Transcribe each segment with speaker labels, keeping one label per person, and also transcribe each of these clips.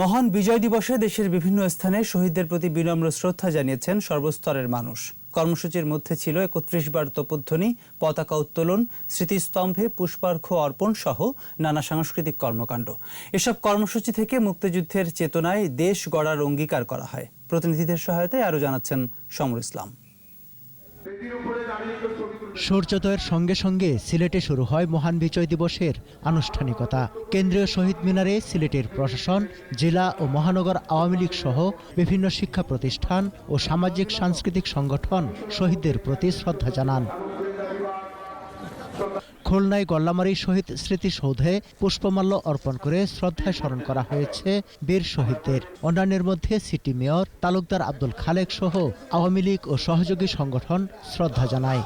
Speaker 1: মহান বিজয় দিবসে দেশের বিভিন্ন স্থানে শহীদদের প্রতি বিনম্র শ্রদ্ধা জানিয়েছেন সর্বস্তরের মানুষ। কর্মসূচির মধ্যে ছিল একত্রিশ বার তপধ্বনি, পতাকা উত্তোলন, স্মৃতিস্তম্ভে পুষ্পার্ঘ্য অর্পণ সহ নানা সাংস্কৃতিক কর্মকাণ্ড। এসব কর্মসূচি থেকে মুক্তিযুদ্ধের চেতনায় দেশ গড়ার অঙ্গীকার করা হয়। প্রতিনিধিদের সহায়তায় আরও জানাচ্ছেন সমর ইসলাম।
Speaker 2: সূর্যোদয়ের সঙ্গে সঙ্গে সিলেটে শুরু হয় মহান বিজয় দিবসের আনুষ্ঠানিকতা। কেন্দ্রীয় শহীদ মিনারে সিলেটের প্রশাসন, জেলা ও মহানগর আওয়ামী লীগ সহ বিভিন্ন শিক্ষা প্রতিষ্ঠান ও সামাজিক সাংস্কৃতিক সংগঠন শহীদদের প্রতি শ্রদ্ধা জানান। খুলনায় গল্লামারী শহীদ স্মৃতিসৌধে পুষ্পমাল্য অর্পণ করে শ্রদ্ধায় স্মরণ করা হয়েছে বীর শহীদদের। অন্যান্যের মধ্যে সিটি মেয়র, তালুকদার আব্দুল খালেক সহ আওয়ামী লীগ ও সহযোগী সংগঠন শ্রদ্ধা জানায়।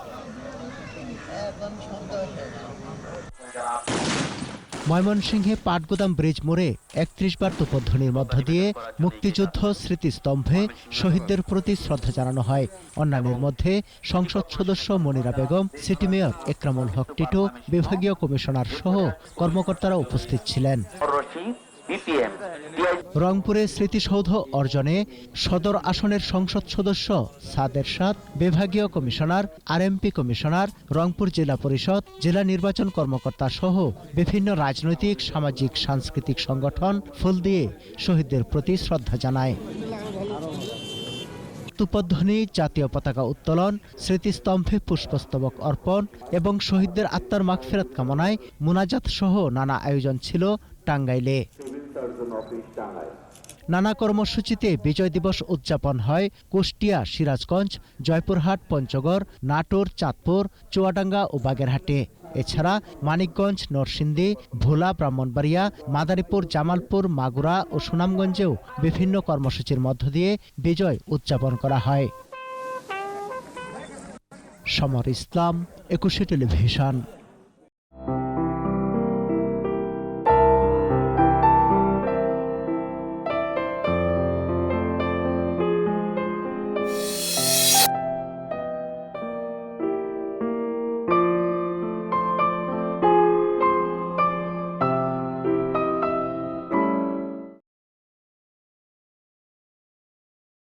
Speaker 2: ময়মনসিংহে পাটগুদাম ব্রিজ মোড়ে একত্রিশ বার তোপধ্বনির মধ্য দিয়ে মুক্তিযুদ্ধ স্মৃতিস্তম্ভে শহীদদের প্রতি শ্রদ্ধা জানানো হয়। অন্যান্যের মধ্যে সংসদ সদস্য মনিরা বেগম, সিটি মেয়র একরামুল হক টিটু, বিভাগীয় কমিশনার সহ কর্মকর্তারা উপস্থিত ছিলেন। রংপুরে স্মৃতিসৌধ অর্জনে সদর আসনের সংসদ সদস্য সাদের সাদ, বিভাগীয় কমিশনার, আরএমপি কমিশনার, রংপুর জেলা পরিষদ, জেলা নির্বাচন কর্মকর্তা সহ বিভিন্ন রাজনৈতিক, সামাজিক, সাংস্কৃতিক সংগঠন ফুল দিয়ে শহীদদের প্রতি শ্রদ্ধা জানায়। তুপধ্বনি জাতীয় পতাকা উত্তোলন, স্মৃতিস্তম্ভে পুষ্পস্তবক অর্পণ এবং শহীদদের আত্মার মাগফেরাত কামনায় মুনাজাত সহ নানা আয়োজন ছিল টাঙ্গাইলে। নানা কর্মসূচিতে বিজয় দিবস উদযাপন হয় কুষ্টিয়া, সিরাজগঞ্জ, জয়পুরহাট, পঞ্চগড়, নাটোর, চাঁদপুর, চুয়াডাঙ্গা ও বাগেরহাটে। এছাড়া মানিকগঞ্জ, নরসিংদী, ভোলা, ব্রাহ্মণবাড়িয়া, মাদারীপুর, জামালপুর, মাগুরা ও সুনামগঞ্জেও বিভিন্ন কর্মসূচির মধ্য দিয়ে বিজয় উদযাপন করা হয়। সমর ইসলাম, একুশে টেলিভিশন।